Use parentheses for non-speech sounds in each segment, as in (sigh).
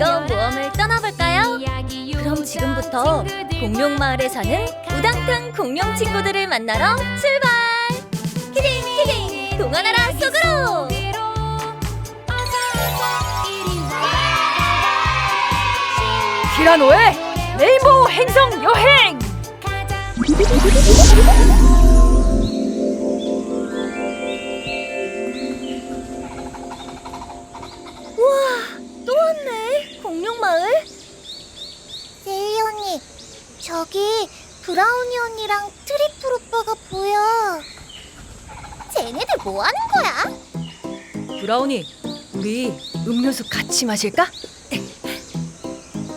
즐거운 모험을 떠나볼까요? 그럼 지금부터 공룡 마을에 사는 우당탕 공룡 친구들을 만나러 출발! 키링 키링 동화나라 속으로! 티라노의 레인보우 행성 여행! 언니랑 트리플 오빠가 보여. 쟤네들 뭐 하는 거야? 브라우니, 우리 음료수 같이 마실까?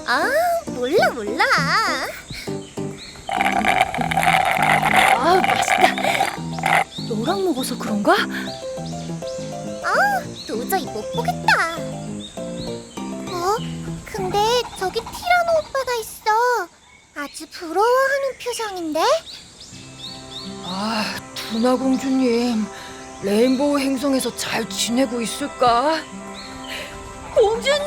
아, 몰라 몰라. 아, 맛있다. 너랑 먹어서 그런가? 아, 도저히 못 보겠다. 어? 근데 저기 있어. 아주 부러워하는 표정인데? 아, 두나 공주님, 레인보우 행성에서 잘 지내고 있을까? 공주님!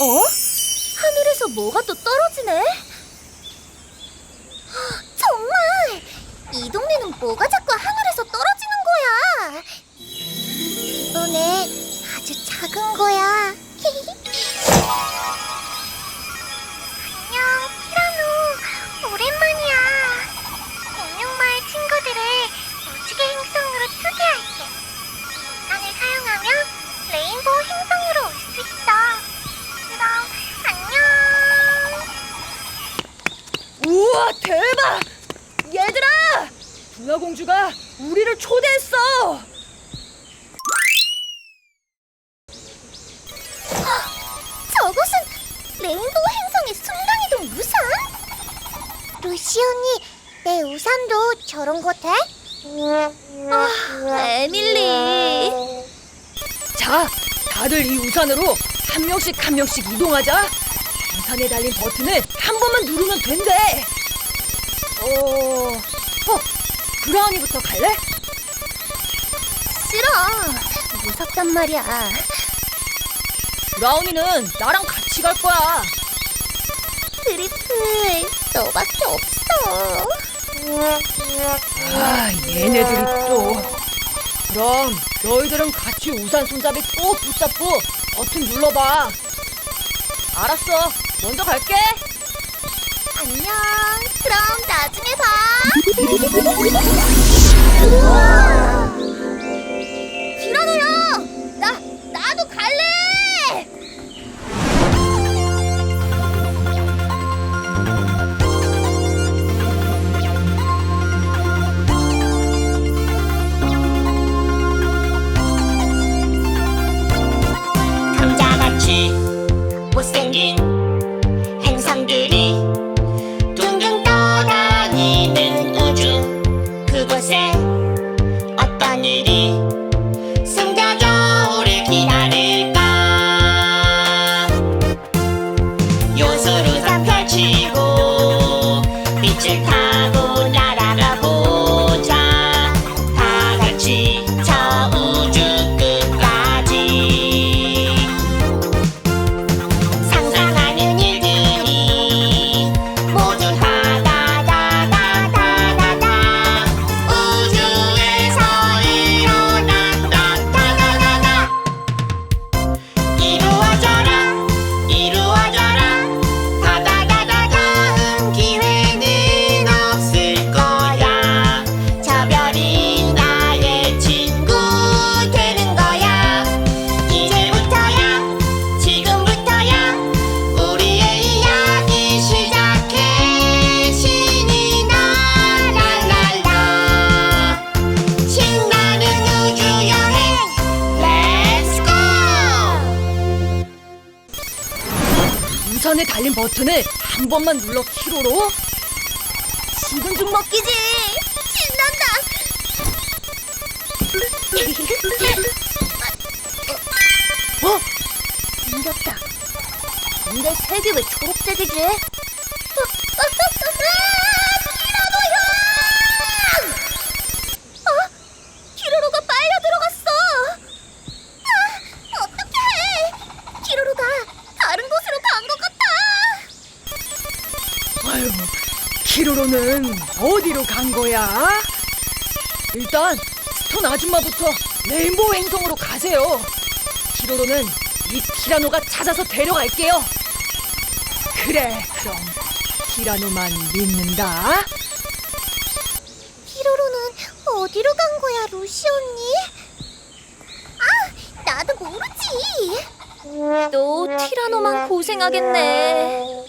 어? 하늘에서 뭐가 또 떨어지네? 대박! 얘들아! 두나 공주가 우리를 초대했어! 저것은 레인보우 행성의 순간이동 우산? 루시 언니, 내 우산도 저런 거 돼? 아, 에밀리. 자, 다들 이 우산으로 한 명씩 한 명씩 이동하자. 우산에 달린 버튼을 한 번만 누르면 된대. 브라우니부터 갈래? 싫어. 무섭단 말이야. 브라우니는 나랑 같이 갈 거야. 트리플, 너밖에 없어. 아, 얘네들이 또. 그럼 너희들은 같이 우산 손잡이 꼭 붙잡고 버튼 눌러봐. 알았어. 먼저 갈게. 안녕. 그럼 나중에 봐. (laughs) 티라 우산에 달린 버튼을 한 번만 눌러 키로로. 지금 좀 먹기지. 신난다. 어? 생겼다. 근데 색이 왜 초록색이지? 티라노는 어디로 간 거야? 일단 스톤 아줌마부터 레인보우 행성으로 가세요. 티로로는 이 티라노가 찾아서 데려갈게요. 그래, 그럼 티라노만 믿는다. 피로로는 어디로 간 거야, 루시 언니? 아, 나도 모르지. 또 티라노만 고생하겠네.